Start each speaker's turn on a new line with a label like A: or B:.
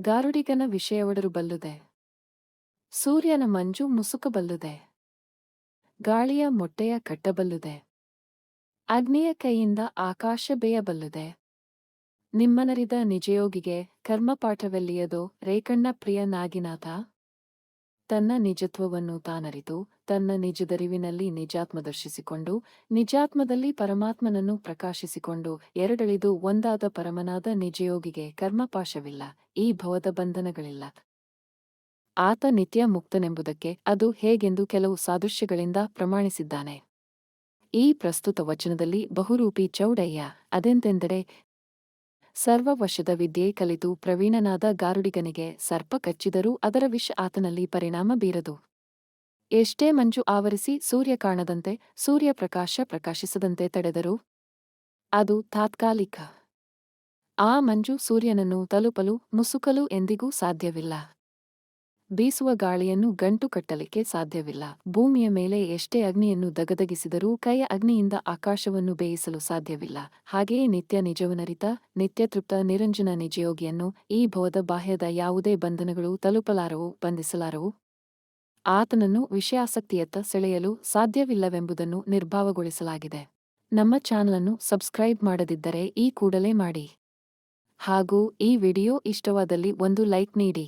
A: ಗಾರುಡಿಗನ ವಿಷಯವಡರು ಬಲ್ಲುದೆ. ಸೂರ್ಯನ ಮಂಜು ಮುಸುಕಬಲ್ಲುದೆ ಗಾಳಿಯ ಮೊಟ್ಟೆಯ ಕಟ್ಟಬಲ್ಲುದೆ ಅಗ್ನಿಯ ಕೈಯಿಂದ ಆಕಾಶ ಬೇಯಬಲ್ಲುದೆ ನಿಮ್ಮನರಿದ ನಿಜಯೋಗಿಗೆ ಕರ್ಮಪಾಠವೆಲ್ಲಿಯದೋ ರೇಕಣ್ಣ ಪ್ರಿಯ ನಾಗಿನಾಥ. ತನ್ನ ನಿಜತ್ವವನ್ನು ತಾನರಿತು, ತನ್ನ ನಿಜದರಿವಿನಲ್ಲಿ ನಿಜಾತ್ಮ ದರ್ಶಿಸಿಕೊಂಡು ನಿಜಾತ್ಮದಲ್ಲಿ ಪರಮಾತ್ಮನನ್ನು ಪ್ರಕಾಶಿಸಿಕೊಂಡು ಎರಡಳಿದು ಒಂದಾದ ಪರಮನಾದ ನಿಜಯೋಗಿಗೆ ಕರ್ಮಪಾಶವಿಲ್ಲ, ಈ ಭವದ ಬಂಧನಗಳಿಲ್ಲ. ಆತ ನಿತ್ಯ ಮುಕ್ತನೆಂಬುದಕ್ಕೆ ಅದು ಹೇಗೆಂದು ಕೆಲವು ಸಾದೃಶ್ಯಗಳಿಂದ ಪ್ರಮಾಣಿಸಿದ್ದಾನೆ. ಈ ಪ್ರಸ್ತುತ ವಚನದಲ್ಲಿ ಬಹುರೂಪಿ ಚೌಡಯ್ಯ ಅದೆಂತೆಂದರೆ ಸರ್ವವಶದ ವಿದ್ಯೆ ಕಲಿತು ಪ್ರವೀಣನಾದ ಗಾರುಡಿಗನಿಗೆ ಸರ್ಪ ಕಚ್ಚಿದರೂ ಅದರ ವಿಷ ಆತನಲ್ಲಿ ಪರಿಣಾಮ ಬೀರದು. ಎಷ್ಟೇ ಮಂಜು ಆವರಿಸಿ ಸೂರ್ಯ ಕಾಣದಂತೆ ಸೂರ್ಯ ಪ್ರಕಾಶ ಪ್ರಕಾಶಿಸದಂತೆ ತಡೆದರೂ. ಅದು ತಾತ್ಕಾಲಿಕ. ಆ ಮಂಜು ಸೂರ್ಯನನ್ನು ತಲುಪಲು ಮುಸುಕಲು ಎಂದಿಗೂ ಸಾಧ್ಯವಿಲ್ಲ. ಬೀಸುವ ಗಾಳಿಯನ್ನು ಗಂಟು ಕಟ್ಟಲಿಕ್ಕೆ ಸಾಧ್ಯವಿಲ್ಲ. ಭೂಮಿಯ ಮೇಲೆ ಎಷ್ಟೇ ಅಗ್ನಿಯನ್ನು ದಗದಗಿಸಿದರೂ ಕೈಯ ಅಗ್ನಿಯಿಂದ ಆಕಾಶವನ್ನು ಬೇಯಿಸಲು ಸಾಧ್ಯವಿಲ್ಲ. ಹಾಗೆಯೇ ನಿತ್ಯ ನಿಜವನರಿತ ನಿತ್ಯ ತೃಪ್ತ ನಿರಂಜನ ನಿಜಯೋಗಿಯನ್ನು ಈ ಭವದ ಬಾಹ್ಯದ ಯಾವುದೇ ಬಂಧನಗಳು ತಲುಪಲಾರವು, ಬಂಧಿಸಲಾರವು. ಆತನನ್ನು ವಿಷಯಾಸಕ್ತಿಯತ್ತ ಸೆಳೆಯಲು ಸಾಧ್ಯವಿಲ್ಲವೆಂಬುದನ್ನು ನಿರ್ಭಾವಗೊಳಿಸಲಾಗಿದೆ. ನಮ್ಮ ಚಾನಲನ್ನು ಸಬ್ಸ್ಕ್ರೈಬ್ ಮಾಡದಿದ್ದರೆ ಈ ಕೂಡಲೇ ಮಾಡಿ. ಹಾಗೂ ಈ ವಿಡಿಯೋ ಇಷ್ಟವಾದಲ್ಲಿ ಒಂದು ಲೈಕ್ ನೀಡಿ.